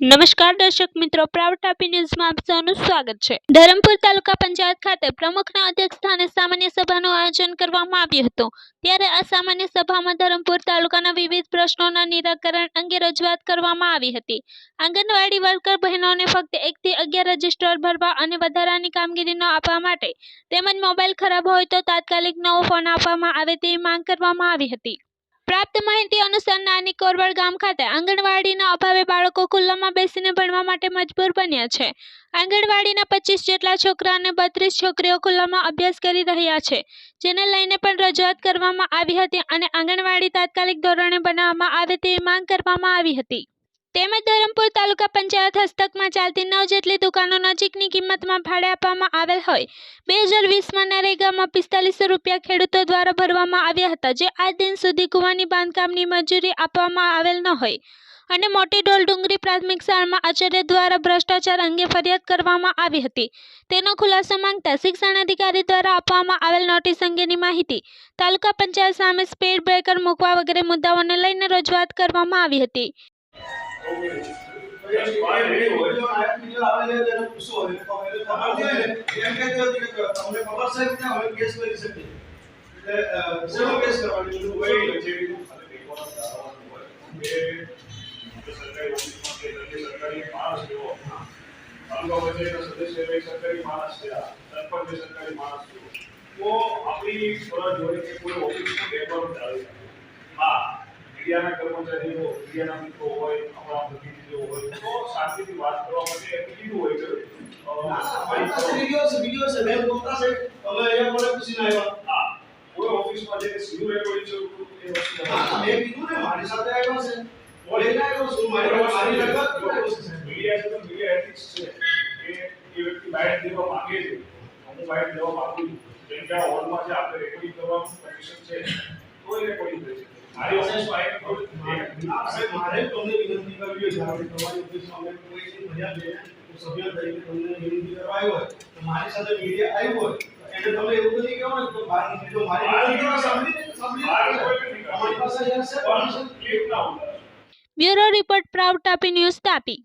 નમસ્કાર દર્શક મિત્રો પ્રાઉડ ટાપી ન્યૂઝમાં આપ સૌનું સ્વાગત છે. ધરમપુર તાલુકા પંચાયત ખાતે પ્રમુખના અધ્યક્ષસ્થાને સામાન્ય સભાનું આયોજન કરવામાં આવ્યું હતું. ત્યારે આ સામાન્ય સભામાં ધરમપુર તાલુકાના વિવિધ પ્રશ્નોના નિરાકરણ અંગે રજૂઆત કરવામાં આવી હતી. આંગણવાડી વર્કર બહેનોને ફક્ત એકથી અગિયાર રજિસ્ટર ભરવા અને વધારાની કામગીરી ન આપવા માટે તેમજ મોબાઈલ ખરાબ હોય તો તાત્કાલિક નવો ફોન આપવામાં આવે તેવી માંગ કરવામાં આવી હતી. પ્રાપ્ત માહિતી અનુસાર નાની કોરવડ ગામ ખાતે આંગણવાડીના અભાવે બાળકો ખુલ્લામાં બેસીને ભણવા માટે મજબૂર બન્યા છે. આંગણવાડીના પચીસ જેટલા છોકરા અને બત્રીસ છોકરીઓ ખુલ્લામાં અભ્યાસ કરી રહ્યા છે, જેને લઈને પણ રજૂઆત કરવામાં આવી હતી અને આંગણવાડી તાત્કાલિક ધોરણે બનાવવામાં આવે તેવી માંગ કરવામાં આવી હતી. તેમજ ધરમપુર તાલુકા પંચાયત હસ્તકમાં ચાલતી નવ જેટલી દુકાનો નજીકની કિંમતમાં ભાડે આપવામાં આવેલ હોય. બે હજાર વીસમાં નરેગામાં પિસ્તાલીસો રૂપિયા ખેડૂતો દ્વારા ભરવામાં આવ્યા હતા, જે આ દિન સુધી કૂવાની બાંધકામની મંજૂરી આપવામાં આવેલ ન હોય. અને મોટી ડોલ ડુંગરી પ્રાથમિક શાળામાં આચાર્ય દ્વારા ભ્રષ્ટાચાર અંગે ફરિયાદ કરવામાં આવી હતી. તેનો ખુલાસો માંગતા શિક્ષણ અધિકારી દ્વારા આપવામાં આવેલ નોટિસ અંગેની માહિતી તાલુકા પંચાયત સામે સ્પીડ બ્રેકર મૂકવા વગેરે મુદ્દાઓને લઈને રજૂઆત કરવામાં આવી હતી. સરકારી ઓફિસમાં માણસ છે સરપંચ સરકારી માણસ છે તો આપણી ફરજ હોય કે કોઈ ઓફિસનું પેપર ચાલે હા મીડિયાના કર્મચારીઓ મીડિયાના મિત્રો હોય આપણા પ્રતિનિધિઓ હોય તો શાંતિથી વાત કરવા માટે કીધું હોય છે. વિડિયો છે વિડિયો છે. મેં બોલતા છે. હવે અહીંયા મને પૂછીને આવ્યા. હા કોઈ ઓફિસમાં જઈને સીધું રેકોર્ડિંગ છે એ વસ્તુ હા, મેં કીધું ને મારી સાથે આવ્યો છે. લઈને આવ્યો છું? મારી મારી રજૂઆત મીડિયા છે તો મીડિયા એથિક્સ છે. કે એ વ્યક્તિ બાયટ દેવા માંગે છે. હું બાયટ દેવા માંગુ છું. જેમ કે આ હોલમાં છે આપણે રેકોર્ડિંગ કરવાનું પરમિશન છે. તો એ રેકોર્ડિંગ થઈ છે મારી ઓફિસમાં આવીને થોડું હા, સાહેબ, મારે તમને વિનંતી કરવી છે આપણે તમારી ઓફિસમાં અમે કોઈ ચીજ ફરિયાદ લઈને હું સભ્ય તરીકે તમને વિનંતી કરવા આવ્યો હોય તો મારી સાથે મીડિયા આવ્યું હોય તો એને તમે એવું નથી કહેવાનું કે બહાર નીકળી જાઓ. મારી વિનંતી સાંભળી સાંભળી બહાર કોઈ નથી અમારી પાસે અહીંયા છે permission. પણ ક્લિક ના હોય bureau report proud Tapi news Tapi